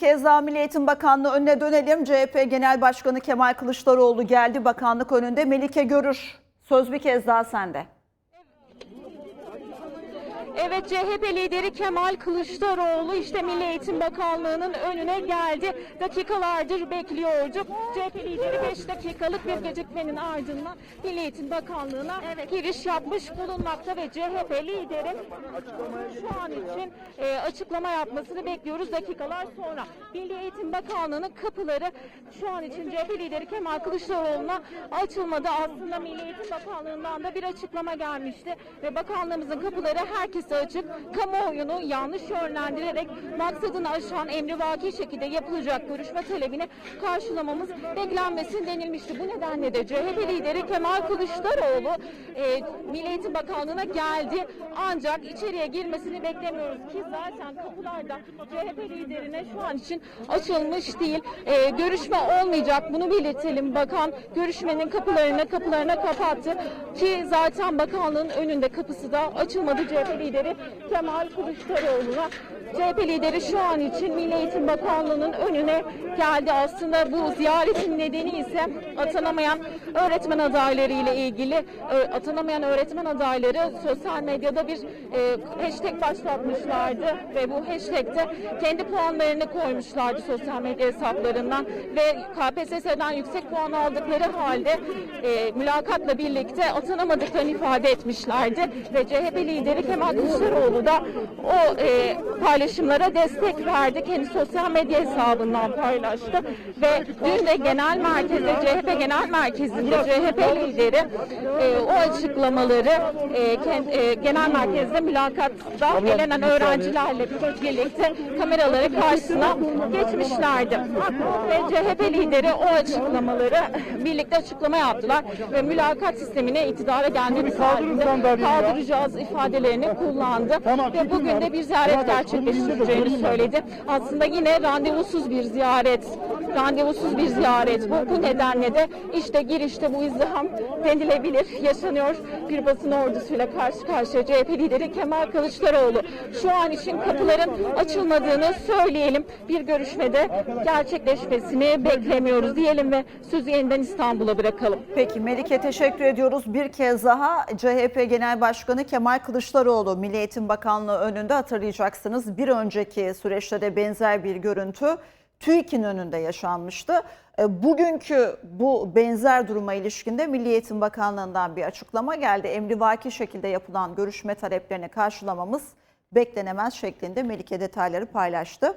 kez daha Milli Eğitim Bakanlığı önüne dönelim. CHP Genel Başkanı Kemal Kılıçdaroğlu geldi bakanlık önünde. Melike Görür söz bir kez daha sende. Evet CHP lideri Kemal Kılıçdaroğlu işte Milli Eğitim Bakanlığı'nın önüne geldi. Dakikalardır bekliyorduk. CHP lideri 5 dakikalık bir gecikmenin ardından Milli Eğitim Bakanlığı'na giriş yapmış bulunmakta ve CHP lideri şu an için e, açıklama yapmasını bekliyoruz dakikalar sonra. Milli Eğitim Bakanlığı'nın kapıları şu an için CHP lideri Kemal Kılıçdaroğlu'na açılmadı. Aslında Milli Eğitim Bakanlığı'ndan da bir açıklama gelmişti ve bakanlığımızın kapıları herkese açık. Kamuoyunu yanlış yönlendirerek maksadını aşan emrivaki şekilde yapılacak görüşme talebini karşılamamız beklenmesin denilmişti. Bu nedenle de CHP lideri Kemal Kılıçdaroğlu e, Milli Bakanlığı'na geldi. Ancak içeriye girmesini beklemiyoruz ki zaten kapılarda CHP liderine şu an için açılmış değil. E, görüşme olmayacak bunu belirtelim. Bakan görüşmenin kapılarını kapılarına kapattı ki zaten bakanlığın önünde kapısı da açılmadı CHP lideri Kılıçdaroğlu'na. CHP lideri şu an için Milli Eğitim Bakanlığı'nın önüne geldi. Aslında bu ziyaretin nedeni ise atanamayan öğretmen adayları ile ilgili Ö- atanamayan öğretmen adayları sosyal medyada bir e, hashtag başlatmışlardı ve bu hashtag'te kendi puanlarını koymuşlardı sosyal medya hesaplarından ve KPSS'den yüksek puan aldıkları halde e, mülakatla birlikte atanamadıklarını ifade etmişlerdi ve CHP lideri Kemal Kılıçdaroğlu da o e, paylaşımlara destek verdi. Kendi sosyal medya hesabından paylaştı. Ve dün de genel merkezde CHP genel merkezinde CHP lideri e, o açıklamaları e, kend- e, genel merkezde mülakatta elenen öğrencilerle birlikte kameraları karşısına geçmişlerdi. Ve CHP lideri o açıklamaları birlikte açıklama yaptılar ve mülakat sistemine iktidara geldiğimiz halinde kaldıracağız ifadelerini kullandı. Ve bugün de bir ziyaret gerçekleştireceğini söyledi. Aslında yine randevusuz bir ziyaret, randevusuz bir ziyaret bu. Bu nedenle de işte girişte bu izdiham denilebilir. Yaşanıyor bir basın ordusuyla karşı karşıya CHP lideri Kemal Kılıçdaroğlu. Şu an için kapıların açılmadığını söyleyelim. Bir görüşmede gerçekleşmesini beklemiyoruz diyelim ve sözü yeniden İstanbul'a bırakalım. Peki Melike teşekkür ediyoruz. Bir kez daha CHP Genel Başkanı Kemal Kılıçdaroğlu Milli Eğitim Bakanlığı önünde hatırlayacaksınız. Bir önceki süreçte de benzer bir görüntü TÜİK'in önünde yaşanmıştı. E, Bugünkü bu benzer duruma ilişkinde Milli Eğitim Bakanlığı'ndan bir açıklama geldi. Emrivaki şekilde yapılan görüşme taleplerini karşılamamız beklenemez şeklinde Melike detayları paylaştı.